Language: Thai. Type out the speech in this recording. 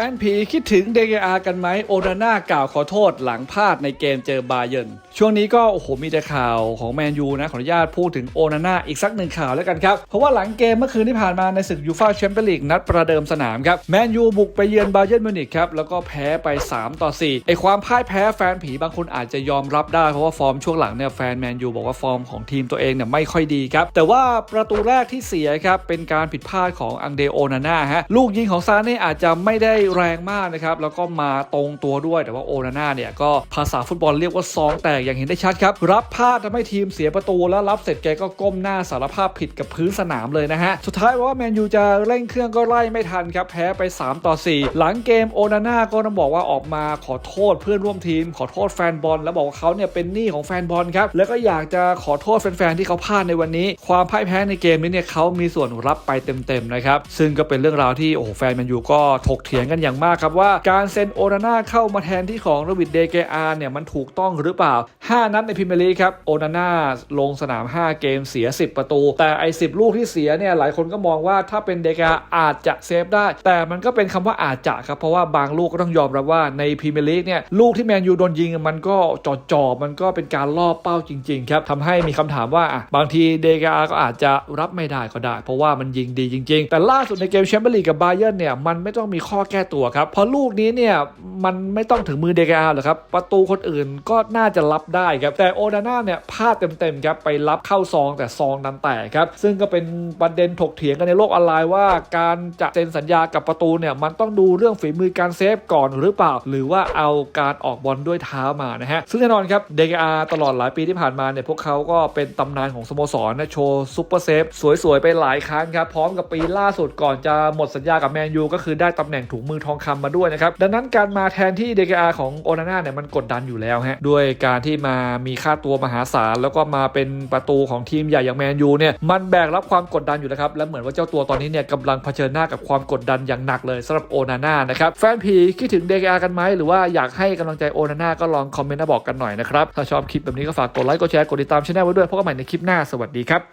ฟนผีคิดถึงเดเกอากันไหมโอนาน่ากล่าวขอโทษหลังพลาดในเกมเจอบาเยนช่วงนี้ก็โอ้โหมีแต่ข่าวของแมนยูนะขออนุญาตพูดถึงโอนาน่าอีกสักหนึ่งข่าวแล้วกันครับ เพราะว่าหลังเกมเมื่อคืนที่ผ่านมาในศึกยูฟ่าแชมเปี้ยนลีกนัดประเดิมสนามครับแมนยูบุกไปเยือนบาเยนมิวนิกครับแล้วก็แพ้ไป 3 ต่อ 4ไอความพ่ายแพ้แฟนผีบางคนอาจจะยอมรับได้เพราะว่าฟอร์มช่วงหลังเนี่ยแฟนแมนยูบอกว่าฟอร์มของทีมตัวเองเนี่ยไม่ค่อยดีครับแต่ว่าประตูแรกที่เสียครับเป็นการผิดพลาดของอังเดโอนาน่าฮะลูกยิงของซาเน่อาจจะไม่ได้แรงมากนะครับ แล้วก็มาตรงตัวด้วย แต่ว่าโอนาน่าเนี่ยก็ภาษาฟุตบอลเรียกว่าซองแตกอย่างเห็นได้ชัดครับ รับพลาดทำให้ทีมเสียประตูแล้วรับเสร็จแกก็ก้มหน้าสารภาพผิดกับพื้นสนามเลยนะฮะ สุดท้ายว่าแมนยูจะเร่งเครื่องก็ไล่ไม่ทันครับ แพ้ไป 3 ต่อ 4 หลังเกมโอนาน่าก็ต้องบอกว่าออกมาขอโทษเพื่อนร่วมทีม ขอโทษแฟนบอล แล้วบอกว่าเขาเนี่ยเป็นหนี้ของแฟนบอลครับ แล้วก็อยากจะขอโทษแฟนๆที่เขาพลาดในวันนี้ ความพ่ายแพ้ในเกมนี้เนี่ยเขามีส่วนรับไปเต็มๆนะครับ ซึ่งก็เป็นเรื่องราวที่โอ้โหแฟนแมนยูก็ถกเถียงกันอย่างมากครับว่าการเซ็นโอนาน่าเข้ามาแทนที่ของรวิดเดเกอาเนี่ยมันถูกต้องหรือเปล่า 5 นัดในพรีเมียร์ลีกครับโอนาน่าลงสนาม 5 เกมเสีย 10 ประตู แต่ไอ้10 ลูกที่เสียเนี่ยหลายคนก็มองว่าถ้าเป็นเดกาอาจจะเซฟได้ แต่มันก็เป็นคำว่าอาจจะครับเพราะว่าบางลูกก็ต้องยอมรับว่าในพรีเมียร์ลีกเนี่ยลูกที่แมนยูโดนยิงมันก็จ่อๆมันก็เป็นการล่อเป้าจริงๆครับทำให้มีคำถามว่าบางทีเดกาก็อาจจะรับไม่ได้ก็ได้ เพราะว่ามันยิงดีจริง ๆ แต่ล่าสุดในเกมแชมเปี้ยนลีกกับบาเยิร์นเนี่ยมันไม่ต้องมีข้อแก้ตัวครับเพราะลูกนี้เนี่ยมันไม่ต้องถึงมือเดกาหรอกครับประตูคนอื่นก็น่าจะรับได้ครับแต่โอนาน่าเนี่ยพลาดเต็มๆครับไปรับเข้าซองแต่ซองนั้นแตกครับซึ่งก็เป็นประเด็นถกเถียงกันในโลกออนไลน์ว่า การจะเซ็นสัญญากับประตูเนี่ยมันต้องดูเรื่องฝีมือการเซฟก่อนหรือเปล่า หรือว่าเอาการออกบอลด้วยเท้ามานะฮะซึ่งแน่นอนครับเดกาตลอดหลายปีที่ผ่านมาเนี่ยพวกเขาก็เป็นตำนานของสโมสรนะโชว์ซุปเปอร์เซฟสวยๆไปหลายครั้งครับพร้อมกับปีล่าสุดก่อนจะหมดสัญญากับแมนยูก็คือได้ตำแหน่งถุงมือทองคำมาด้วยนะครับ ดังนั้นการมาแทนที่เดกาของโอนาน่าเนี่ยมันกดดันอยู่แล้วฮะด้วยการที่มามีค่าตัวมหาศาลแล้วก็มาเป็นประตูของทีมใหญ่อย่างแมนยูเนี่ยมันแบกรับความกดดันอยู่แล้วครับและเหมือนว่าเจ้าตัวตอนนี้เนี่ยกำลังเผชิญหน้ากับความกดดันอย่างหนักเลยสำหรับโอนาน่านะครับแฟนผีคิดถึงเดกากันไหมหรือว่าอยากให้กำลังใจโอนาน่าก็ลองคอมเมนต์มาบอกกันหน่อยนะครับถ้าชอบคลิปแบบนี้ก็ฝากกดไลค์กดแชร์กดติดตามช่องไว้ด้วยพบกันใหม่ในคลิปหน้าสวัสดีครับ